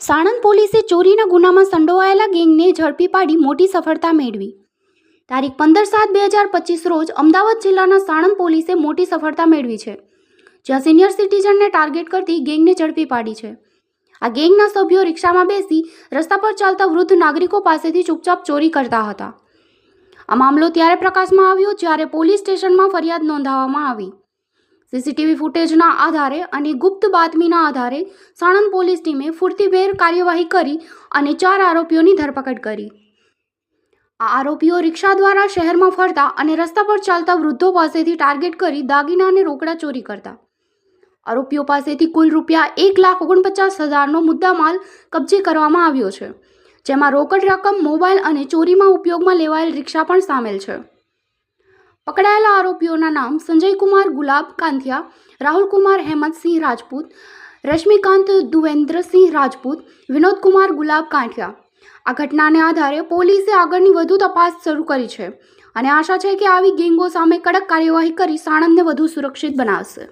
સાણંદ પોલીસે ચોરીના ગુનામાં સંડોવાયેલા ગેંગને ઝડપી પાડી મોટી સફળતા મેળવી. તારીખ પંદર સાત બે હજાર પચીસ રોજ અમદાવાદ જિલ્લાના સાણંદ પોલીસે મોટી સફળતા મેળવી છે, જ્યાં સિનિયર સિટીઝનને ટાર્ગેટ કરતી ગેંગને ઝડપી પાડી છે. આ ગેંગના સભ્યો રિક્ષામાં બેસી રસ્તા પર ચાલતા વૃદ્ધ નાગરિકો પાસેથી ચૂપચાપ ચોરી કરતા હતા. આ મામલો ત્યારે પ્રકાશમાં આવ્યો જ્યારે પોલીસ સ્ટેશનમાં ફરિયાદ નોંધાવવામાં આવી. સીસીટીવી ફૂટેજના આધારે અને ગુપ્ત બાતમીના આધારે સાણંદ પોલીસ ટીમે ફૂર્તિભેર કાર્યવાહી કરી અને ચાર આરોપીઓની ધરપકડ કરી. આ આરોપીઓ રિક્ષા દ્વારા શહેરમાં ફરતા અને રસ્તા પર ચાલતા વૃદ્ધો પાસેથી ટાર્ગેટ કરી દાગીના અને રોકડા ચોરી કરતા. આરોપીઓ પાસેથી કુલ રૂપિયા એક લાખ ઓગણપચાસ હજારનો મુદ્દામાલ કબજે કરવામાં આવ્યો છે, જેમાં રોકડ રકમ, મોબાઈલ અને ચોરીમાં ઉપયોગમાં લેવાયેલ રિક્ષા પણ સામેલ છે. પકડાયેલા આરોપીઓના નામ સંજયકુમાર ગુલાબ કાંથિયા રાહુલકુમાર હેમંતસિંહ રાજપૂત રશ્મિકાંત દુવેન્દ્રસિંહ રાજપૂત, વિનોદકુમાર ગુલાબ કાંઠિયા. આ ઘટનાને આધારે પોલીસે આગળની વધુ તપાસ શરૂ કરી છે અને આશા છે કે આવી ગેંગો સામે કડક કાર્યવાહી કરી સાણંદને વધુ સુરક્ષિત બનાવશે.